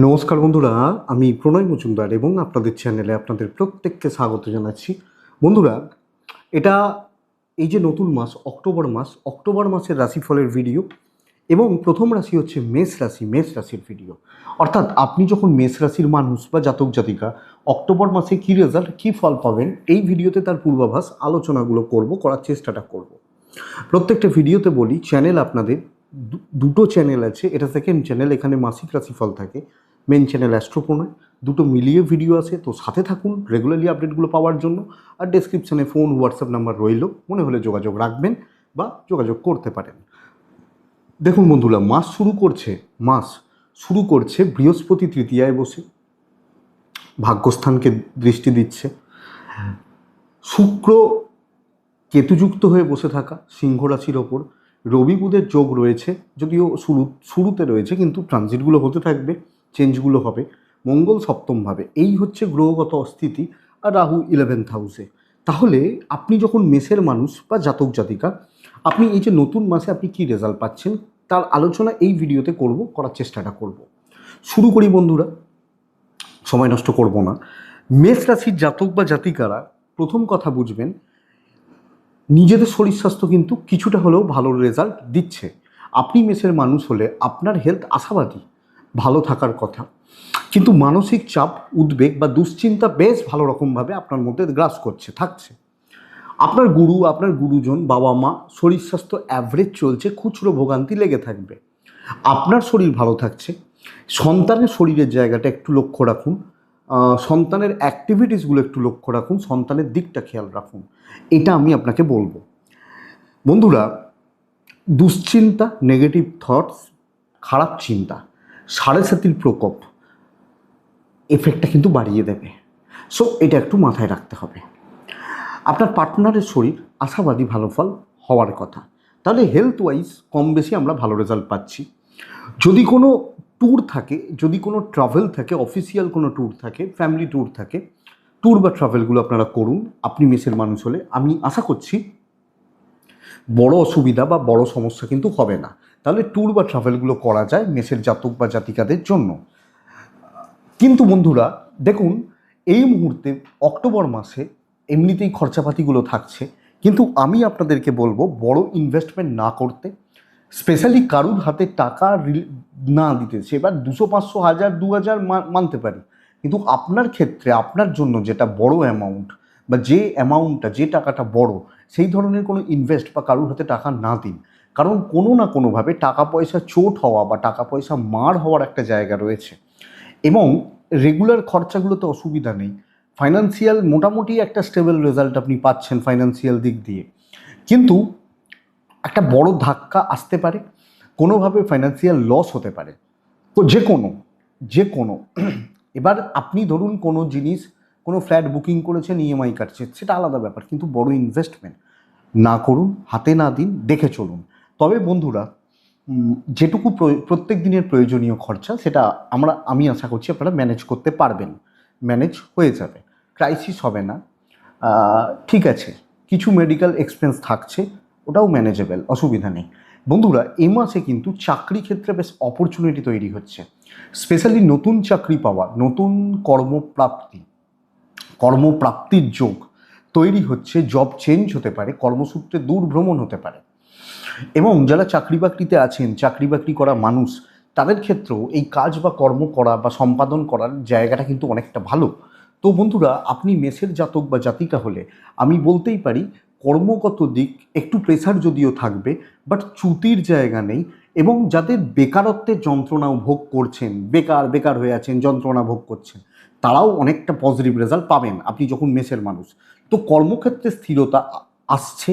নমস্কার বন্ধুরা, আমি প্রণয় মজুমদার এবং আপনাদের চ্যানেলে আপনাদের প্রত্যেককে স্বাগত জানাচ্ছি। বন্ধুরা, এটা এই যে নতুন মাস, অক্টোবর মাস, অক্টোবর মাসের রাশিফলের ভিডিও এবং প্রথম রাশি হচ্ছে মেষ রাশি, মেষ রাশির ভিডিও অর্থাৎ আপনি যখন মেষ রাশির মানুষ বা জাতক জাতিকা, অক্টোবর মাসে কী রেজাল্ট কী ফল পাবেন, এই ভিডিওতে তার পূর্বাভাস, আলোচনাগুলো করব, করার চেষ্টাটা করব। প্রত্যেকটা ভিডিওতে বলি চ্যানেল আপনাদের দুটো চ্যানেল আছে। এটা সেকেন্ড চ্যানেল এখানে মাসিক রাশিফল থাকে। মেন চ্যানেল অ্যাস্ট্রোপোনায় দুটো মিলিয়ে ভিডিও আছে তো সাথে থাকুন রেগুলারলি আপডেটগুলো পাওয়ার জন্য। আর ডেসক্রিপশানে ফোন হোয়াটসঅ্যাপ নাম্বার রইল। মনে হলে যোগাযোগ রাখবেন বা যোগাযোগ করতে পারেন। দেখুন বন্ধুরা, মাস শুরু করছে। মাস শুরু করছে বৃহস্পতি তৃতীয়ায় বসে। ভাগ্যস্থানকে দৃষ্টি দিচ্ছে। শুক্র কেতুযুক্ত হয়ে বসে থাকা, সিংহ রাশির ওপর। রবি বুধের যোগ রয়েছে, যদিও শুরু, শুরুতে রয়েছে, কিন্তু ট্রানজিটগুলো হতে থাকবে চেঞ্জগুলো হবে। মঙ্গল সপ্তমভাবে এই হচ্ছে গ্রহগত অস্থিতি আর রাহু ইলেভেন্থ হাউসে তাহলে আপনি যখন মেসের মানুষ বা জাতক জাতিকা, আপনি এই যে নতুন মাসে আপনি কী রেজাল্ট পাচ্ছেন, তার আলোচনা এই ভিডিওতে করব, করার চেষ্টাটা করব। শুরু করি বন্ধুরা, সময় নষ্ট করব না। মেষ রাশির জাতক বা জাতিকারা প্রথম কথা বুঝবেন নিজেদের শরীর স্বাস্থ্য কিন্তু কিছুটা হলেও ভালো রেজাল্ট দিচ্ছে। আপনি মেসের মানুষ হলে আপনার হেলথ আশাবাদী, ভালো থাকার কথা। কিন্তু মানসিক চাপ, উদ্বেগ বা দুশ্চিন্তা বেশ ভালো রকমভাবে আপনার মধ্যে গ্রাস করছে, থাকছে। আপনার গুরু, আপনার গুরুজন বাবা মা শরীর স্বাস্থ্য অ্যাভারেজ চলছে, খুচরো ভোগান্তি লেগে থাকবে। আপনার শরীর ভালো থাকছে। সন্তানের শরীরের জায়গাটা একটু লক্ষ্য রাখুন। সন্তানের অ্যাক্টিভিটিসগুলো একটু লক্ষ্য রাখুন, সন্তানের দিকটা খেয়াল রাখুন। এটা আমি আপনাকে বলব। বন্ধুরা, দুশ্চিন্তা নেগেটিভ থটস খারাপ চিন্তা, সাড়ে সাতির প্রকোপ এফেক্টটা কিন্তু বাড়িয়ে দেবে। সো এটা একটু মাথায় রাখতে হবে। আপনার পার্টনারের শরীর আশাবাদী ভালো ফল হওয়ার কথা। তাহলে হেলথ ওয়াইজ কম বেশি আমরা ভালো রেজাল্ট পাচ্ছি। যদি কোনো ট্যুর থাকে, যদি কোনো ট্রাভেল থাকে অফিসিয়াল কোনো ট্যুর থাকে ফ্যামিলি ট্যুর থাকে ট্যুর বা ট্রাভেলগুলো আপনারা করুন, আপনি মেসের মানুষ হলে। আমি আশা করছি বড় অসুবিধা বা বড় সমস্যা কিন্তু হবে না। তাহলে ট্যুর বা ট্রাভেলগুলো করা যায় মেসের জাতক বা জাতিকাদের জন্য। কিন্তু বন্ধুরা, দেখুন, এই মুহূর্তে অক্টোবর মাসে এমনিতেই খরচাপাতিগুলো থাকছে। কিন্তু আমি আপনাদেরকে বলব, বড় ইনভেস্টমেন্ট না করতে স্পেশালি কারুর হাতে টাকা না দিতে, সে এবার দুশো, পাঁচশো, হাজার, দু হাজার মানতে পারি। কিন্তু আপনার ক্ষেত্রে, আপনার জন্য যেটা বড় অ্যামাউন্ট বা যে অ্যামাউন্টটা যে টাকাটা বড়, সেই ধরনের কোনো ইনভেস্ট বা কারুর হাতে টাকা না দিন। কারণ কোনো না কোনোভাবে টাকা পয়সা চোট হওয়া বা টাকা পয়সা মার হওয়ার একটা জায়গা রয়েছে। এবং রেগুলার খরচাগুলোতে অসুবিধা নেই। ফাইন্যান্সিয়াল মোটামুটি একটা স্টেবল রেজাল্ট আপনি পাচ্ছেন ফাইন্যান্সিয়াল দিক দিয়ে। কিন্তু একটা বড় ধাক্কা আসতে পারে, কোনোভাবে ফাইন্যান্সিয়াল লস হতে পারে। তো যে কোনো যে কোনো, এবার আপনি ধরুন কোনো জিনিস, কোনো ফ্ল্যাট বুকিং করেছেন ইএমআই কাটছে, সেটা আলাদা ব্যাপার, কিন্তু বড় ইনভেস্টমেন্ট না করুন, হাতে না দিন, দেখে চলুন। তবে বন্ধুরা যেটুকু প্রত্যেক দিনের প্রয়োজনীয় খরচা, সেটা আমরা, আমি আশা করছি আপনারা ম্যানেজ করতে পারবেন। ম্যানেজ হয়ে যাবে। ক্রাইসিস হবে না। ঠিক আছে, কিছু মেডিকেল এক্সপেন্স থাকছে ওটাও ম্যানেজেবল অসুবিধা নেই। বন্ধুরা, এ মাসে কিন্তু চাকরি ক্ষেত্রে বেশ অপরচুনিটি তৈরি হচ্ছে। স্পেশালি নতুন চাকরি পাওয়া, নতুন কর্মপ্রাপ্তি, কর্মপ্রাপ্তির যোগ তৈরি হচ্ছে জব চেঞ্জ হতে পারে, কর্মসূত্রে দূর ভ্রমণ হতে পারে। এবং যারা চাকরি বাকরিতে আছেন, চাকরি বাকরি করা মানুষ, তাদের ক্ষেত্রেও এই কাজ বা কর্ম করা বা সম্পাদন করার জায়গাটা কিন্তু অনেকটা ভালো। তো বন্ধুরা, আপনি মেসের জাতক বা জাতিকা হলে আমি বলতেই পারি কর্মগত দিক একটু প্রেসার যদিও থাকবে বাট চ্যুতির জায়গা নেই এবং যাদের বেকারত্বের যন্ত্রণা ভোগ করছেন, বেকার বেকার হয়ে আছেন, যন্ত্রণা ভোগ করছেন, তারাও অনেকটা পজিটিভ রেজাল্ট পাবেন আপনি যখন মেসের মানুষ। তো কর্মক্ষেত্রে স্থিরতা আসছে,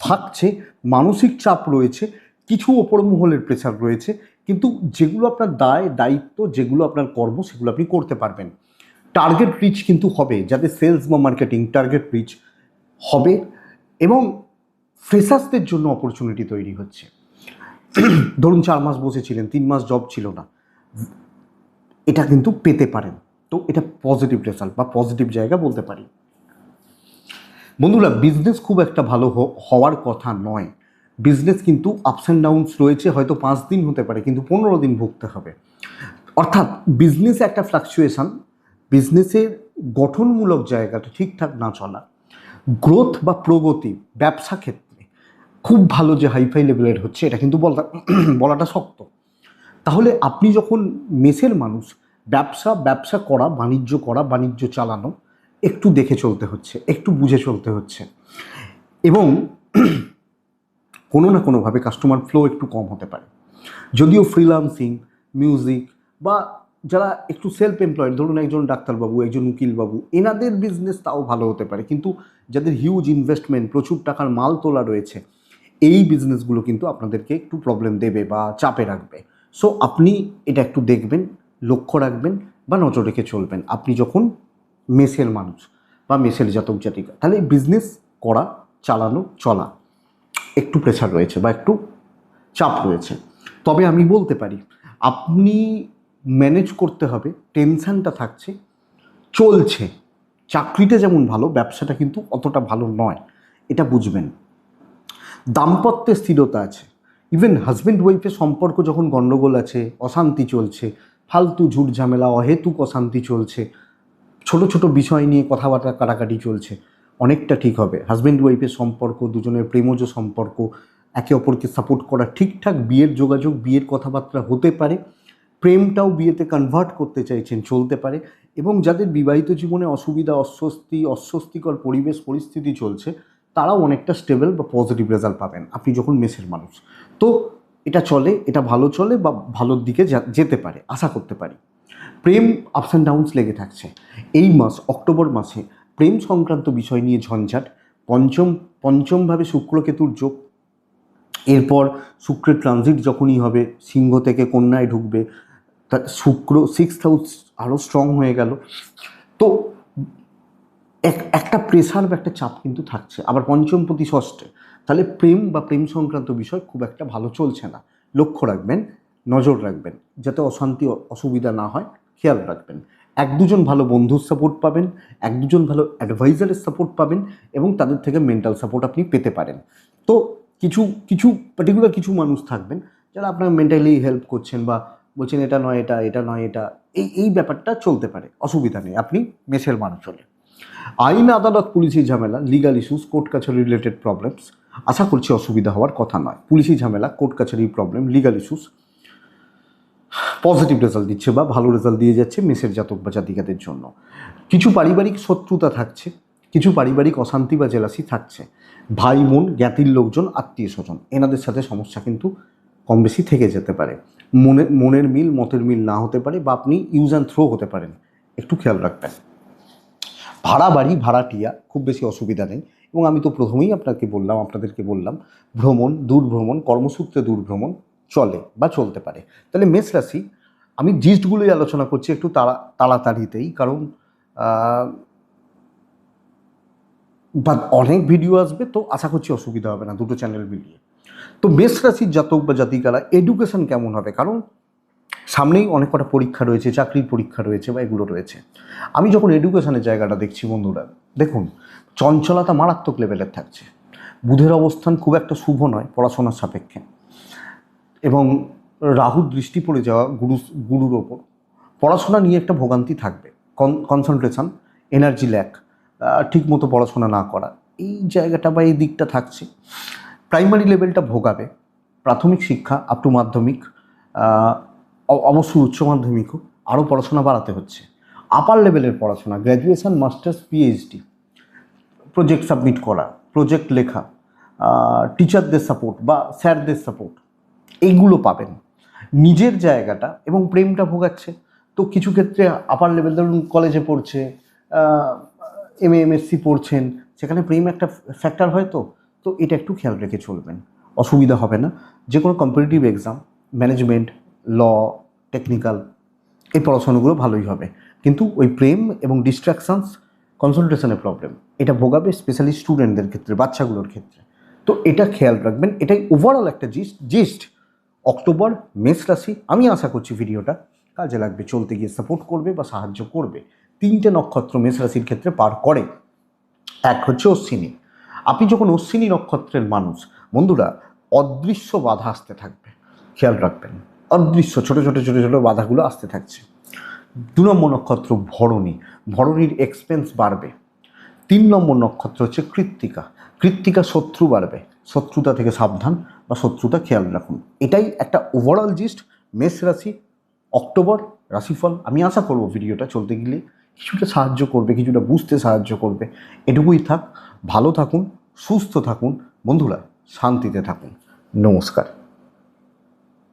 থাকছে, মানসিক চাপ রয়েছে, কিছু ওপর মহলের প্রেসার রয়েছে, কিন্তু যেগুলো আপনার দায়, দায়িত্ব, যেগুলো আপনার কর্ম, সেগুলো আপনি করতে পারবেন। টার্গেট রিচ কিন্তু হবে যাতে সেলস বা মার্কেটিং টার্গেট রিচ হবে এবং ফ্রেশার্সদের জন্য অপরচুনিটি তৈরি হচ্ছে। ধরুন চার মাস বসেছিলেন, তিন মাস জব ছিল না। এটা কিন্তু পেতে পারেন। তো এটা পজিটিভ রেজাল্ট বা পজিটিভ জায়গা বলতে পারি। বন্ধুরা বিজনেস খুব একটা ভালো হওয়ার কথা নয়। বিজনেস কিন্তু আপস অ্যান্ড ডাউনস রয়েছে, হয়তো পাঁচ দিন হতে পারে, কিন্তু পনেরো দিন ভুগতে হবে। অর্থাৎ বিজনেসে একটা ফ্লাকচুয়েশন বিজনেসের গঠনমূলক জায়গাটা ঠিকঠাক না চলা। গ্রোথ বা প্রগতি ব্যবসা ক্ষেত্রে খুব ভালো যে হাইফাই লেভেলের হচ্ছে, এটা কিন্তু বলা বলাটা শক্ত। তাহলে আপনি যখন মেসের মানুষ, ব্যবসা ব্যবসা করা, বাণিজ্য করা, বাণিজ্য চালানো, একটু দেখে চলতে হচ্ছে, একটু বুঝে চলতে হচ্ছে। এবং কোনো না কোনোভাবে কাস্টমার ফ্লো একটু কম হতে পারে। যদিও ফ্রিলান্সিং মিউজিক বা যারা একটু সেলফ এমপ্লয়েড ধরুন একজন ডাক্তারবাবু, একজন উকিলবাবু, এনাদের বিজনেস তাও ভালো হতে পারে। কিন্তু যাদের হিউজ ইনভেস্টমেন্ট প্রচুর টাকার মাল তোলা রয়েছে, এই বিজনেসগুলো কিন্তু আপনাদেরকে একটু প্রবলেম দেবে বা চাপে রাখবে। সো আপনি এটা একটু দেখবেন, লক্ষ্য রাখবেন বা নজর রেখে চলবেন। আপনি যখন মেসের মানুষ বা মেসের জাতক জাতিকা, তাহলে বিজনেস করা, চালানো, চলা একটু প্রেশার রয়েছে বা একটু চাপ রয়েছে। তবে আমি বলতে পারি, আপনি ম্যানেজ করতে হবে টেনশনটা থাকছে, চলছে। চাকরিটা যেমন ভালো, ব্যবসাটা কিন্তু অতটা ভালো নয়, এটা বুঝবেন। দাম্পত্যে স্থিরতা আছে। ইভেন হাজব্যান্ড ওয়াইফের সম্পর্ক যখন গণ্ডগোল আছে, অশান্তি চলছে, ফালতু ঝুট ঝামেলা, অহেতুক অশান্তি চলছে, ছোট ছোট বিষয় নিয়ে কথাবার্তা কাটাকাটি চলছে, অনেকটা ঠিক হবে। হাজব্যান্ড ওয়াইফের সম্পর্ক, দুজনের প্রেমজ সম্পর্ক, একে অপরকে সাপোর্ট করা ঠিকঠাক, বিয়ের যোগাযোগ, বিয়ের কথাবার্তা হতে পারে। প্রেমটাও বিয়েতে কনভার্ট করতে চাইছেন, চলতে পারে। এবং যাদের বিবাহিত জীবনে অসুবিধা, অস্বস্তি, অস্বস্তিকর পরিবেশ, পরিস্থিতি চলছে, তারাও অনেকটা স্টেবল বা পজিটিভ রেজাল্ট পাবেন। আপনি যখন মেসের মানুষ। তো এটা চলে, এটা ভালো চলে বা ভালোর দিকে যেতে পারে, আশা করতে পারি। প্রেম আপস অ্যান্ড ডাউনস লেগে থাকছে। এই মাস, অক্টোবর মাসে প্রেম সংক্রান্ত বিষয় নিয়ে ঝঞ্ঝাট। পঞ্চম, পঞ্চমভাবে শুক্রকেতুর যোগ। এরপর শুক্রের ট্রানজিট যখনই হবে, সিংহ থেকে কন্যায় ঢুকবে তা শুক্র সিক্স হাউস আরও স্ট্রং হয়ে গেল। তো এক, একটা প্রেশার বা একটা চাপ কিন্তু থাকছে। আবার পঞ্চম প্রতি ষষ্ঠে। তাহলে প্রেম বা প্রেম সংক্রান্ত বিষয় খুব একটা ভালো চলছে না। লক্ষ্য রাখবেন, নজর রাখবেন, যাতে অশান্তি, অসুবিধা না হয়, খেয়াল রাখবেন। এক দুজন ভালো বন্ধুর সাপোর্ট পাবেন, এক দুজন ভালো অ্যাডভাইজারের সাপোর্ট পাবেন এবং তাদের থেকে মেন্টাল সাপোর্ট আপনি পেতে পারেন। তো কিছু কিছু পার্টিকুলার কিছু মানুষ থাকবেন, যারা আপনার মেন্টালি হেল্প করছেন বা বলছেন, এটা নয়, এটা এটা নয়, এটা। এই এই ব্যাপারটা চলতে পারে, অসুবিধা নেই, আপনি মেসের মানুষ হলে। আইন, আদালত, পুলিশি ঝামেলা লিগাল ইস্যুস কোর্ট কাছারি রিলেটেড প্রবলেমস আশা করছি অসুবিধা হওয়ার কথা নয়। পুলিশি ঝামেলা কোর্ট কাছারি problem legal issues positive result দিচ্ছে বা ভালো রেজাল্ট দিয়ে যাচ্ছে মেসের জাতক বা জাতিকাদের জন্য। কিছু পারিবারিক শত্রুতা থাকছে, কিছু পারিবারিক অশান্তি বা জেলাসি থাকছে। ভাই, বোন, জ্ঞাতির লোকজন আত্মীয় স্বজন এনাদের সাথে সমস্যা কিন্তু কম বেশি থেকে যেতে পারে। মনে, মনের মিল, মতের মিল না হতে পারে বা আপনি ইউজ অ্যান্ড থ্রো হতে পারেন। একটু খেয়াল রাখবেন। ভাড়া বাড়ি ভাড়াটিয়া খুব বেশি অসুবিধা নেই। এবং আমি তো প্রথমেই আপনাকে বললাম, আপনাদেরকে বললাম, ভ্রমণ দূর ভ্রমণ কর্মসূত্রে দূর ভ্রমণ চলে বা চলতে পারে। তাহলে মেষ রাশি, আমি জিস্টগুলোই আলোচনা করছি একটু তাড়া, তাড়াতাড়িতেই। কারণ বা অনেক ভিডিও আসবে তো আশা করছি অসুবিধা হবে না, দুটো চ্যানেল মিলিয়ে। তো মেষ রাশির জাতক বা জাতিকারা এডুকেশন কেমন হবে? কারণ সামনেই অনেক কটা পরীক্ষা রয়েছে, চাকরির পরীক্ষা রয়েছে বা এগুলো রয়েছে। আমি যখন এডুকেশনের জায়গাটা দেখছি বন্ধুরা, দেখুন, চঞ্চলতা মারাত্মক লেভেলের থাকছে। বুধের অবস্থান খুব একটা শুভ নয়, পড়াশোনার সাপেক্ষে। এবং রাহুর দৃষ্টি পড়ে যাওয়া গুরু, গুরুর ওপর। পড়াশোনা নিয়ে একটা ভোগান্তি থাকবে। কনসেন্ট্রেশন এনার্জি ল্যাক ঠিক মতো পড়াশোনা না করা, এই জায়গাটা বা এই দিকটা থাকছে। প্রাইমারি লেভেলটা ভোগাবে। প্রাথমিক শিক্ষা আপ টু মাধ্যমিক অবশ্যই উচ্চ মাধ্যমিকও। আরও পড়াশোনা বাড়াতে হচ্ছে। আপার লেভেলের পড়াশোনা graduation masters PhD project submit করা প্রজেক্ট লেখা টিচারদের সাপোর্ট বা স্যারদের সাপোর্ট এইগুলো পাবেন। নিজের জায়গাটা এবং প্রেমটা ভোগাচ্ছে। তো কিছু ক্ষেত্রে আপার লেভেল ধরুন কলেজে পড়ছে এম এমএসসি পড়ছেন, সেখানে প্রেম একটা ফ্যাক্টর হয় তো। তো এটা একটু খেয়াল রেখে চলবেন। অসুবিধা হবে না। যে কোনো competitive exam management law technical এই পড়াশোনাগুলো ভালোই হবে। কিন্তু ওই প্রেম এবং ডিস্ট্রাকশনস কনসেন্ট্রেশনের প্রবলেম এটা ভোগাবে স্পেশালি স্টুডেন্টদের ক্ষেত্রে, বাচ্চাগুলোর ক্ষেত্রে। তো এটা খেয়াল রাখবেন। এটাই ওভারঅল একটা জিস্ট জিস্ট অক্টোবর, মেষ রাশি। আমি আশা করছি ভিডিওটা কাজে লাগবে, চলতে গিয়ে সাপোর্ট করবে বা সাহায্য করবে। তিনটে নক্ষত্র মেষ রাশির ক্ষেত্রে পার করে। এক হচ্ছে অশ্বিনী। আপনি যখন অশ্বিনী নক্ষত্রের মানুষ, বন্ধুরা, অদৃশ্য বাধা আসতে থাকবে। খেয়াল রাখবেন, অদৃশ্য, ছোট ছোট ছোট ছোট বাধাগুলো আসতে থাকছে। দু নম্বর নক্ষত্র ভরণী, ভরণীর এক্সপেন্স বাড়বে। তিন নম্বর নক্ষত্র হচ্ছে কৃত্তিকা। কৃত্তিকা শত্রু বাড়বে। শত্রুতা থেকে সাবধান বা শত্রুতা খেয়াল রাখুন। এটাই একটা ওভারঅল জিস্ট মেষ রাশি, অক্টোবর, রাশিফল। আমি আশা করব ভিডিওটা চলতে গেলে কিছুটা সাহায্য করবে, কিছুটা বুঝতে সাহায্য করবে। এটুকুই থাক, ভালো থাকুন সুস্থ থাকুন বন্ধুরা শান্তিতে থাকুন। নমস্কার।